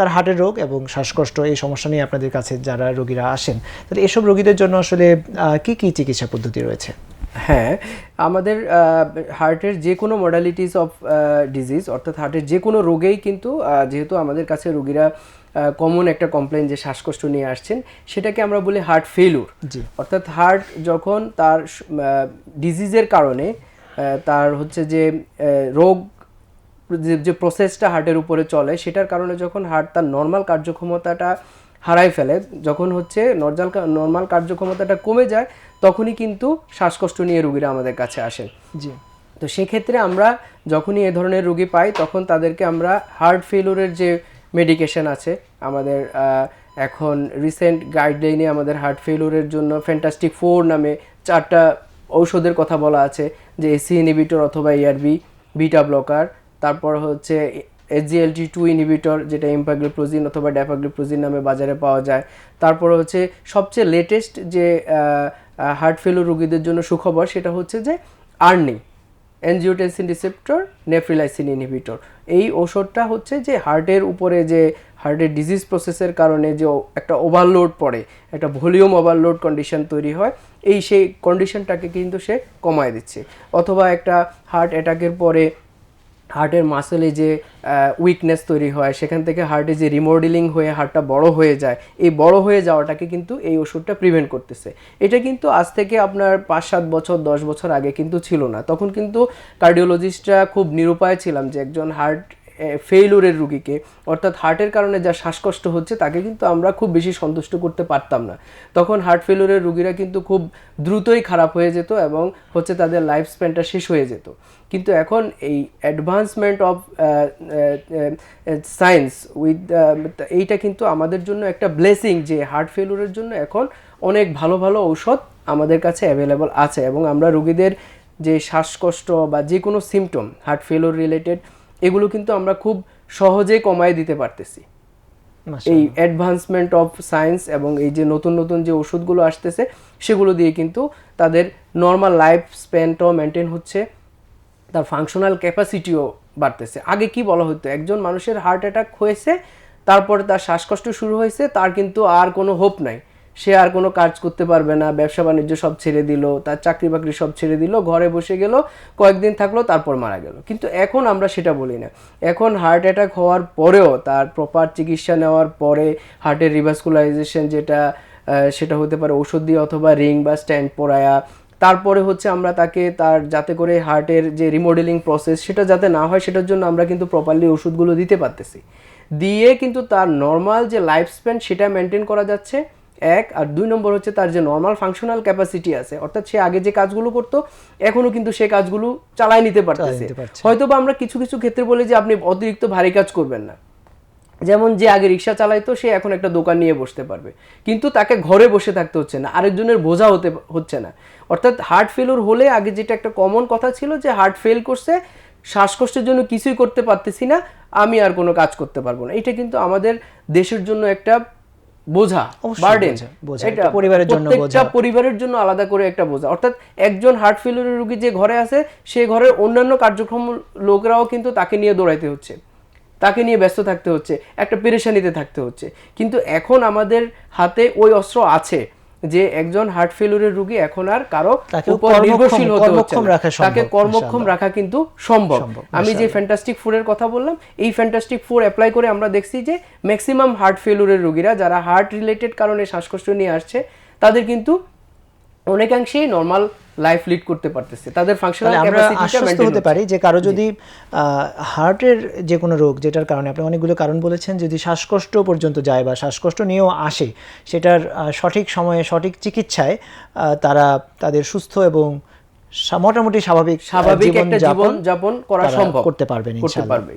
তার হার্টের রোগ এবং শ্বাসকষ্ট এই সমস্যা নিয়ে আপনাদের কাছে যারা রোগীরা আসেন তাহলে এসব রোগীদের জন্য আসলে কি কি চিকিৎসা পদ্ধতি রয়েছে হ্যাঁ আমাদের হার্টের যে কোনো মডালিটিস অফ ডিজিজ অর্থাৎ হার্টের যে কোনো রোগেই কিন্তু যেহেতু আমাদের কাছে রোগীরা কমন একটা কমপ্লেন যে শ্বাসকষ্ট নিয়ে আসছেন সেটাকে আমরা বলি হার্ট ফেলুর জি। অর্থাৎ হার্ট যখন তার ডিজিজের কারণে তার হচ্ছে যে রোগ যে যে প্রসেসটা হার্টের উপরে চলে সেটার কারণে যখন হার্ট তার নর্মাল কার্যক্ষমতাটা হারাই ফেলে যখন হচ্ছে নর্জাল নর্মাল কার্যক্ষমতাটা কমে যায় তখনই কিন্তু শ্বাসকষ্ট নিয়ে রুগীরা আমাদের কাছে আসেন। জি। তো সেক্ষেত্রে আমরা যখনই এ ধরনের রুগী পাই তখন তাদেরকে আমরা হার্ট ফেলুরের যে মেডিকেশন আছে আমাদের এখন রিসেন্ট গাইডলাইনে আমাদের হার্ট ফেলুরের জন্য ফ্যান্টাস্টিক ফোর নামে চারটা ঔষধের কথা বলা আছে যে এসি ইনহিবিটর অথবা ইয়ারবি বিটা ব্লকার তারপর হচ্ছে এসজিএলটি টু ইনহিবিটর যেটা ইম্পাগ্লিপ্রোজিন অথবা ড্যাপাগ্লিপ্রোজিন নামে বাজারে পাওয়া যায়। তারপর হচ্ছে সবচেয়ে লেটেস্ট যে হার্ট ফেলুর রোগীদের জন্য সুখবর সেটা হচ্ছে যে ARNI angiotensin receptor neprilysin inhibitor এই ওষুধটা হচ্ছে যে হার্টের উপরে যে হার্টের ডিজিজ প্রসেসের কারণে যে একটা ওভারলোড পড়ে, একটা ভলিউম ওভারলোড কন্ডিশন তৈরি হয়, এই সেই কন্ডিশনটাকে কিন্তু সে কমায় দিচ্ছে। অথবা একটা হার্ট অ্যাটাকের পরে হার্টের মাসেলে যে উইকনেস তৈরি হয়, সেখান থেকে হার্টে যে রিমোডেলিং হয়ে হার্টটা বড় হয়ে যায়, এই বড় হয়ে যাওয়াটাকে কিন্তু এই ওষুধটা প্রিভেন্ট করতেছে। এটা কিন্তু আজ থেকে আপনার পাঁচ সাত বছর, দশ বছর আগে কিন্তু ছিল না। তখন কিন্তু কার্ডিওলজিস্টরা খুব নিরুপায় ছিলাম যে একজন হার্ট ফেইলুরের রুগীকে, অর্থাৎ হার্টের কারণে যা শ্বাসকষ্ট হচ্ছে, তাকে কিন্তু আমরা খুব বেশি সন্তুষ্ট করতে পারতাম না। তখন হার্ট ফেলুরের রুগীরা কিন্তু খুব দ্রুতই খারাপ হয়ে যেত এবং হচ্ছে তাদের লাইফ স্প্যানটা শেষ হয়ে যেত। কিন্তু এখন এই অ্যাডভান্সমেন্ট অফ সায়েন্স উইথ এইটা কিন্তু আমাদের জন্য একটা ব্লেসিং যে হার্ট ফেলুরের জন্য এখন অনেক ভালো ভালো ঔষধ আমাদের কাছে অ্যাভেলেবল আছে এবং আমরা রুগীদের যে শ্বাসকষ্ট বা যে কোনো সিমটম হার্ট ফেলুর রিলেটেড এগুলো কিন্তু আমরা খুব সহজেই কমায় দিতে পারতেছি। এই অ্যাডভান্সমেন্ট অফ সায়েন্স এবং এই যে নতুন নতুন যে ওষুধগুলো আসতেছে সেগুলো দিয়ে কিন্তু তাদের নর্মাল লাইফ স্প্যানটাও মেনটেন হচ্ছে তার ফাংশনাল ক্যাপাসিটিও বাড়তেছে। আগে কি বলা হতো? একজন মানুষের হার্ট অ্যাটাক হয়েছে তারপরে তার শ্বাসকষ্ট শুরু হয়েছে তার কিন্তু আর কোনো হোপ নাই। সে আর কোনো কাজ করতে পারবে না, ব্যবসা বাণিজ্য সব ছেড়ে দিল, তার চাকরি বাকরি সব ছেড়ে দিল, ঘরে বসে গেল, কয়েকদিন থাকল, তারপর মারা গেল। কিন্তু এখন আমরা সেটা বলি না। এখন হার্ট অ্যাটাক হওয়ার পরেও, তার প্রপার চিকিৎসা নেওয়ার পরে হার্টের রিভাস্কুলারাইজেশন যেটা সেটা হতে পারে ওষুধ দিয়ে অথবা রিং বা স্ট্যান্ড পরায়া। তারপরে হচ্ছে আমরা তাকে তার যাতে করে হার্টের যে রিমডেলিং প্রসেস সেটা যাতে না হয়, সেটার জন্য আমরা কিন্তু প্রপারলি ওষুধগুলো দিতে পারতেছি। দিয়ে কিন্তু তার নর্মাল যে লাইফ স্প্যান সেটা মেনটেন করা যাচ্ছে। এক আর দুই নম্বর হচ্ছে তার যে নর্মাল ফাংশনাল ক্যাপাসিটি আছে অর্থাৎ সে আগে যে কাজগুলো করতো এখনও কিন্তু সে কাজগুলো চালায় নিতে পারতেছে। হয়তো বা আমরা কিছু কিছু ক্ষেত্রে বলি যে আপনি অতিরিক্ত ভারী কাজ করবেন না। যেমন যে আগে রিক্সা চালাইতো সে এখন একটা দোকান নিয়ে বসতে পারবে। কিন্তু তাকে ঘরে বসে থাকতে হচ্ছে না আরেকজনের বোঝা হতে হচ্ছে না। অর্থাৎ হার্ট ফেলুর হলে আগে যেটা একটা কমন কথা ছিল যে হার্ট ফেল করছে শ্বাসকষ্টের জন্য কিছুই করতে পারতেছি না আমি আর কোনো কাজ করতে পারব না। এটা কিন্তু আমাদের দেশের জন্য একটা বোঝা বার্ডেন বোঝা। পরিবারের জন্য বোঝা। পরিবারের জন্য আলাদা করে একটা বোঝা। অর্থাৎ একজন হার্ট ফেলিউরের রোগী যে ঘরে আছে সে ঘরের অন্যান্য কার্যক্রম লোকরাও কিন্তু তাকে নিয়ে দৌড়াইতে হচ্ছে। তাকে নিয়ে ব্যস্ত থাকতে হচ্ছে একটা পেরেশানিতে থাকতে হচ্ছে। কিন্তু এখন আমাদের হাতে ওই অস্ত্র আছে। যে একজন হার্ট ফেলিউরের রোগী এখন আর কারও উপর নির্ভরশীল হতে হচ্ছে তাকে কর্মক্ষম রাখা কিন্তু সম্ভব। আমি যে ফ্যান্টাস্টিক ফোরের কথা বললাম এই ফ্যান্টাস্টিক ফোর অ্যাপ্লাই করে আমরা দেখছি যে ম্যাক্সিমাম হার্ট ফেলুরের রোগীরা যারা হার্ট রিলেটেড কারণে শ্বাসকষ্ট নিয়ে আসছে তাদের কিন্তু অনেকাংশেই নর্মাল লাইফ লিড করতে পারতেছে। তাদের ফাংশনাল ক্যাপাসিটিটা মেইনটেইন হতে পারি যে কারও যদি হার্টের যে কোনো রোগ যেটার কারণে আপনি অনেকগুলো কারণ বলেছেন যদি শ্বাসকষ্ট পর্যন্ত যায় বা শ্বাসকষ্ট নিয়েও আসে সেটার সঠিক সময়ে সঠিক চিকিৎসায় আহ, তারা তাদের সুস্থ এবং মোটামুটি স্বাভাবিক স্বাভাবিক একটা জীবন যাপন করা সম্ভব। করতে পারবেন করতে ইনশাআল্লাহ। পারবে।